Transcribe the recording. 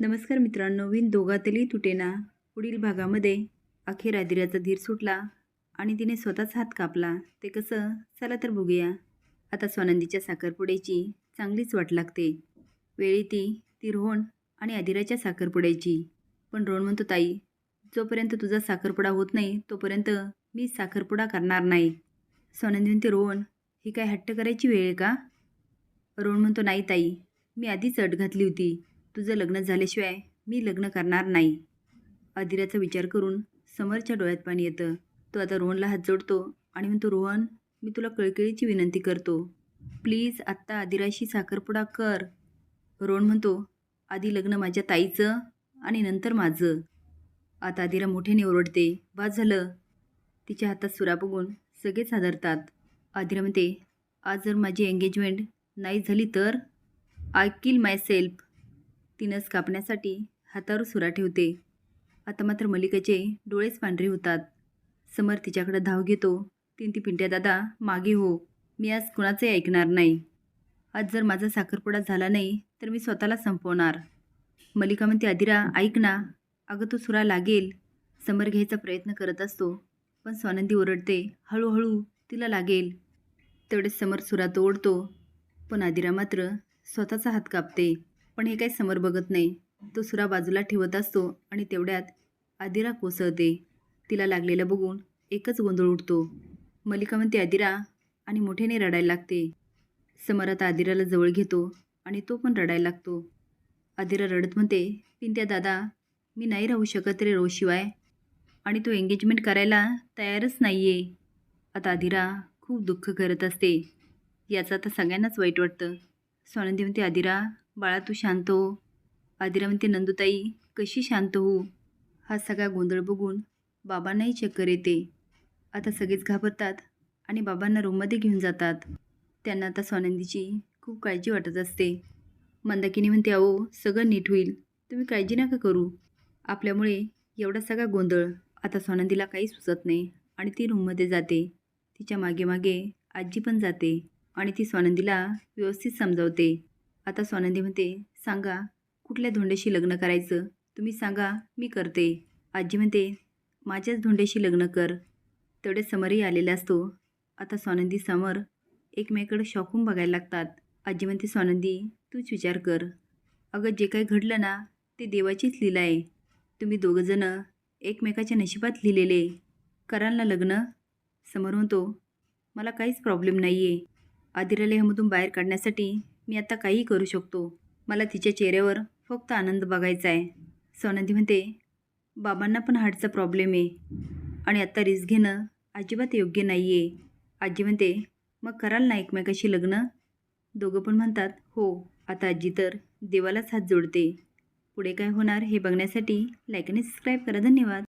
नमस्कार मित्रांनो विन दोघातली तुटेना पुढील भागामध्ये अखेर आदिराचा धीर सुटला आणि तिने स्वतःच हात कापला. ते कसं? चला तर बघूया. आता स्वानंदीच्या साखरपुड्याची चांगलीच वाट लागते. वेळी ती ती रोहन आणि आदिराच्या साखरपुड्याची. पण रोहण म्हणतो ताई जोपर्यंत तुझा साखरपुडा होत नाही तोपर्यंत मी साखरपुडा करणार नाही. स्वानंदी म्हणते रोहन ही काय हट्ट करायची वेळ आहे का? रोहण म्हणतो नाही ताई मी आधीच अट घातली होती. तुझं लग्न झाल्याशिवाय मी लग्न करणार नाही. आदिराचा विचार करून समरच्या डोळ्यात पाणी येतं. तो आता रोहनला हात जोडतो आणि म्हणतो रोहन मी तुला कळकळीची विनंती करतो. प्लीज आत्ता आदिराशी साखरपुडा कर. रोहन म्हणतो आधी लग्न माझ्या ताईचं आणि नंतर माझं. आता आदिरा मोठ्याने ओरडते बाद झालं. तिच्या हातात सुरा बघून सगळेच हादरतात आदिरा म्हणते आज जर माझी एंगेजमेंट नाही झाली तर? आय किल माय सेल्फ तिनस कापण्यासाठी हातावर सुरा ठेवते. आता मात्र मलिकाचे डोळेच पांढरे होतात. समर तिच्याकडे धाव घेतो. तीन ती पिंट्या दादा मागे हो. मी आज कुणाचंही ऐकणार नाही. आज जर माझा साखरपुडा झाला नाही तर मी स्वतःला संपवणार. मलिका म्हणते आदिरा ऐक ना. अगं तो सुरा लागेल. समर घ्यायचा प्रयत्न करत असतो पण स्वानंदी ओरडते हळूहळू तिला लागेल. तेवढेच समर सुरा तोडतो पण आदिरा मात्र स्वतःचा हात कापते. पण हे काही समोर बघत नाही. तो सुरा बाजूला ठेवत असतो आणि तेवढ्यात आदिरा कोसळते. तिला लागलेलं बघून एकच गोंधळ उठतो मलिका म्हणते आदिरा आणि मोठ्याने रडायला लागते. समर आता आदिराला जवळ घेतो आणि तो पण रडायला लागतो. आदिरा रडत म्हणते पिंत्या दादा मी नाही राहू शकत रे रोशिवाय आणि तो एंगेजमेंट करायला तयारच नाही आहे आता आदिरा खूप दुःख करत असते. याचं आता सगळ्यांनाच वाईट वाटतं. स्वानंदी म्हणते आदिरा बाळा तू शांत हो. आदिरा म्हणते नंदुताई कशी शांत हो? हा सगळा गोंधळ बघून बाबांनाही चक्कर येते. आता सगळेच घाबरतात आणि बाबांना रूममध्ये घेऊन जातात. त्यांना आता स्वानंदीची खूप काळजी वाटत असते. मंदाकिनी म्हणते अहो सगळं नीट होईल. तुम्ही काळजी नका करू. आपल्यामुळे एवढा सगळा गोंधळ आता स्वानंदीला काही सुचत नाही आणि ती रूममध्ये जाते. तिच्यामागे मागे आजी पण जाते आणि ती स्वानंदीला व्यवस्थित समजावते. आता स्वानंदी म्हणते सांगा कुठल्या धोंड्याशी लग्न करायचं? तुम्ही सांगा मी करते. आजी म्हणते माझ्याच धोंड्याशी लग्न कर. तेवढे समरही आलेला असतो. आता स्वानंदी समर एकमेकडे शॉकून बघायला लागतात. आजी म्हणते स्वानंदी तूच विचार कर. अगं जे काही घडलं ना ते देवाचीच लीला आहे. तुम्ही दोघंजणं एकमेकाच्या नशिबात लिहिलेले. कराल ना लग्न? समोर म्हणतो मला काहीच प्रॉब्लेम नाही आहे आदिराला ह्यामधून बाहेर काढण्यासाठी मी आता काहीही करू शकतो. मला तिच्या चेहऱ्यावर फक्त आनंद बघायचा आहे. सोनंदी म्हणते बाबांना पण हार्टचा प्रॉब्लेम आहे. आणि आत्ता रिस्क घेणं अजिबात योग्य नाही आहे आजी म्हणते मग कराल ना एकमेकाशी लग्न? दोघं पण म्हणतात हो आता आजी तर देवालाच हात जोडते. पुढे काय होणार हे बघण्यासाठी लाईक आणि सबस्क्राईब करा. धन्यवाद.